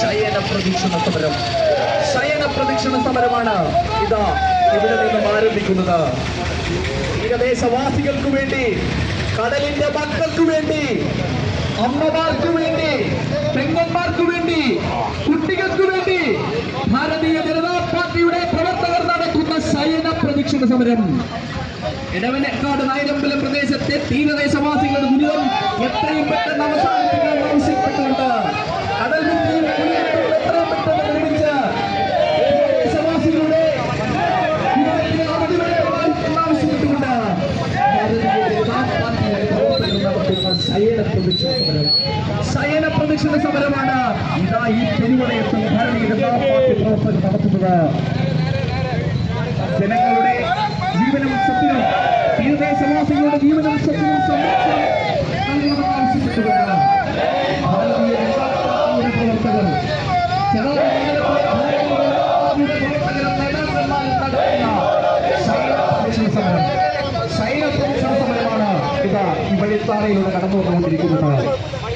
ശയന പ്രദക്ഷിണ സമരം. ശയന പ്രദക്ഷിണ സമരമാണ് ഇതാ ഇവിടെ നിന്നും ആരംഭിക്കുന്നത്. തീരദേശവാസികൾക്ക് വേണ്ടി കടലിന്റെ മക്കൾക്ക് വേണ്ടി അമ്മമാർക്ക് വേണ്ടി പെങ്ങന്മാർക്ക് വേണ്ടി കുട്ടികൾക്ക് വേണ്ടി ഭാരതീയ ജനതാ പാർട്ടിയുടെ പ്രവർത്തകർ നടത്തുന്ന ശയന പ്രദക്ഷിണ സമരം. ഇടവനക്കാട് നായരമ്പല പ്രദേശത്തെ തീരദേശവാസികളുടെ ദുരിതം എത്രയും പെട്ടെന്ന് അവസാനിപ്പിക്കാൻ ആവശ്യപ്പെട്ടുകൊണ്ട് കടൽ ഭിത്തിയിൽ കുടിയേറ്റം എത്രയും പെട്ടെന്ന് നിർമ്മിച്ച് തീരദേശവാസികളുടെ ദുരിതത്തിന് അവധി വേണമെന്ന് ആവശ്യപ്പെട്ടുകൊണ്ട് ഭാരതീയ ജനതാ പാർട്ടിയുടെ പ്രവർത്തകർ നടത്തുന്ന ശയന പ്രദക്ഷിണ സമരം ശയന പ്രദക്ഷിണ സമരമാണ്. ഇതാ ഈ പെരുവളയത്തിൽ ഭരണിയുടെ പ്രവർത്തകർ നടത്തുന്നത്. ജനങ്ങളുടെ ജീവനും സ്വത്തിനും തീരദേശവാസികളുടെ ജീവനും സ്വത്തിനും സംരക്ഷണം നൽകണമെന്ന് ആവശ്യപ്പെട്ടുകൊണ്ട് ഭാരതീയ പ്രവർത്തകർ പ്രവർത്തകരും നേതാക്കന്മാരും ശൈല പ്രദക്ഷിണ സമരമാണ് ഇതാ